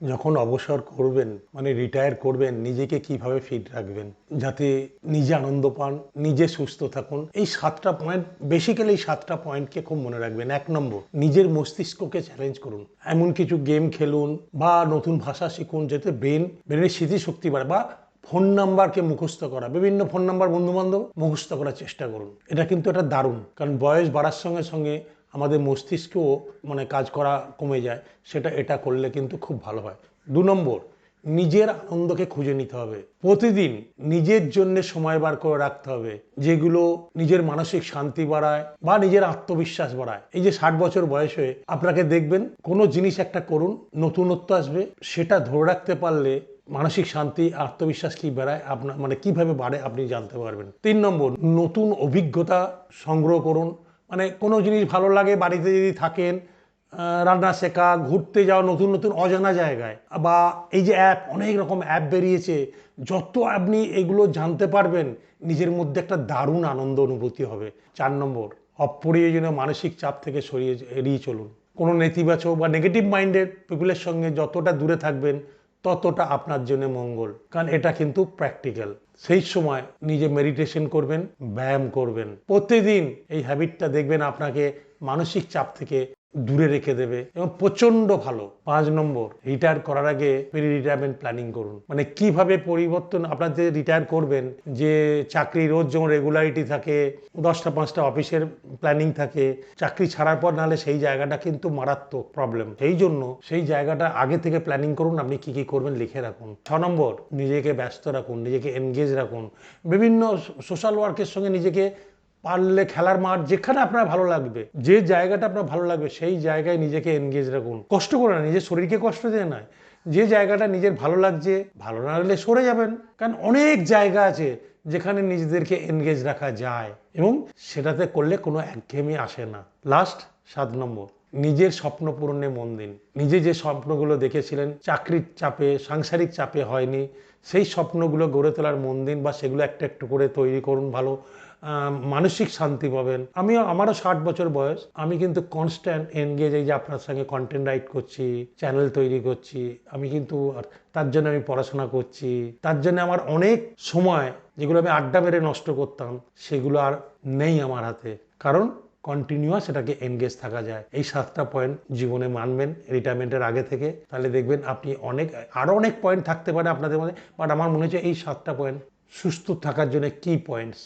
যখন অবসর করবেন মানে রিটায়ার করবেন, নিজেকে কীভাবে ফিট রাখবেন, যাতে নিজে আনন্দ পান, নিজে সুস্থ থাকুন, এই সাতটা পয়েন্ট বেসিক্যালি এই সাতটা পয়েন্টকে খুব মনে রাখবেন। এক নম্বর, নিজের মস্তিষ্ককে চ্যালেঞ্জ করুন। এমন কিছু গেম খেলুন বা নতুন ভাষা শিখুন, যাতে ব্রেন ব্রেনের স্মৃতিশক্তি বাড়ে বা ফোন নাম্বারকে মুখস্থ করা, বিভিন্ন ফোন নাম্বার বন্ধু বান্ধব মুখস্থ করার চেষ্টা করুন। এটা কিন্তু এটা দারুণ, কারণ বয়স বাড়ার সঙ্গে সঙ্গে আমাদের মস্তিষ্কও মানে কাজ করা কমে যায়, সেটা এটা করলে কিন্তু খুব ভালো হয়। দু নম্বর, নিজের আনন্দকে খুঁজে নিতে হবে। প্রতিদিন নিজের জন্য সময় বার করে রাখতে হবে, যেগুলো নিজের মানসিক শান্তি বাড়ায় বা নিজের আত্মবিশ্বাস বাড়ায়। এই যে ষাট বছর বয়স হয়ে আপনাকে দেখবেন, কোনো জিনিস একটা করুন, নতুনত্ব আসবে, সেটা ধরে রাখতে পারলে মানসিক শান্তি, আত্মবিশ্বাস কি বেড়ায় আপনার মানে কীভাবে বাড়ে আপনি জানতে পারবেন। তিন নম্বর, নতুন অভিজ্ঞতা সংগ্রহ করুন মানে কোনো জিনিস ভালো লাগে, বাড়িতে যদি থাকেন রান্না শেখা, ঘুরতে যাওয়া, নতুন নতুন অজানা জায়গায়, বা এই যে অ্যাপ অনেক রকম অ্যাপ বেরিয়েছে, যত আপনি এগুলো জানতে পারবেন, নিজের মধ্যে একটা দারুণ আনন্দ অনুভূতি হবে। চার নম্বর, অপ্রয়োজনীয় মানসিক চাপ থেকে সরিয়ে এড়িয়ে চলুন। কোনো নেতিবাচক বা নেগেটিভ মাইন্ডের পিপুলের সঙ্গে যতটা দূরে থাকবেন ততটা আপনার জন্য মঙ্গল। কারণ এটা কিন্তু প্র্যাকটিক্যাল সেই সময় নিজে মেডিটেশন করবেন, ব্যায়াম করবেন। প্রতিদিন এই হ্যাবিটটা দেখবেন আপনাকে মানসিক চাপ থেকে দূরে রেখে দেবে এবং প্রচণ্ড ভালো। পাঁচ নম্বর রিটায়ার করার আগে প্রি রিটায়ারমেন্ট প্ল্যানিং করুন। মানে কীভাবে পরিবর্তন আপনাদের রিটায়ার করবেন, যে চাকরি রোজ যেমন রেগুলারিটি থাকে, দশটা, পাঁচটা অফিসের প্ল্যানিং থাকে, চাকরি ছাড়ার পর নাহলে সেই জায়গাটা কিন্তু মারাত্মক প্রবলেম সেই জন্য সেই জায়গাটা আগে থেকে প্ল্যানিং করুন, আপনি কি কি করবেন লিখে রাখুন। ছ নম্বর, নিজেকে ব্যস্ত রাখুন, নিজেকে এনগেজ রাখুন। বিভিন্ন সোশ্যাল ওয়ার্কের সঙ্গে নিজেকে পারলে খেলার মাঠ যেখানে আপনার ভালো লাগবে, যে জায়গাটা আপনার ভালো লাগবে, সেই জায়গায় নিজেকে এনগেজ রাখুন। কষ্ট করে না, নিজের শরীরকে কষ্ট দিয়ে নয় যে জায়গাটা নিজের ভালো লাগছে, ভালো না লাগলে সরে যাবেন। কারণ অনেক জায়গা আছে যেখানে নিজেদেরকে এনগেজ রাখা যায় এবং সেটাতে করলে কোনো একঘেয়েমি আসে না। লাস্ট সাত নম্বর। নিজের স্বপ্ন পূরণে মন দিন। নিজে যে স্বপ্নগুলো দেখেছিলেন, চাকরির চাপে, সাংসারিক চাপে হয়নি, সেই স্বপ্নগুলো গড়ে তোলার মন দিন বা সেগুলো একটা একটু করে তৈরি করুন ভালো মানসিক শান্তি পাবেন। আমিও, আমারও ষাট বছর বয়স। আমি কিন্তু কনস্ট্যান্ট এনগেজ এই যে আপনার সঙ্গে কন্টেন্ট রাইট করছি চ্যানেল তৈরি করছি, আমি কিন্তু তার জন্য আমি পড়াশোনা করছি। তার জন্য আমার অনেক সময় যেগুলো আমি আড্ডা মেরে নষ্ট করতাম, সেগুলো আর নেই আমার হাতে। কারণ কন্টিনিউয়াস এটাকে এনগেজ থাকা যায়। এই সাতটা পয়েন্ট জীবনে মানবেন রিটায়ারমেন্টের আগে থেকে। তাহলে দেখবেন আপনি অনেক আরও অনেক পয়েন্ট থাকতে পারে আপনাদের মধ্যে বাট আমার মনে হচ্ছে এই সাতটা পয়েন্ট সুস্থ থাকার জন্য কি পয়েন্টস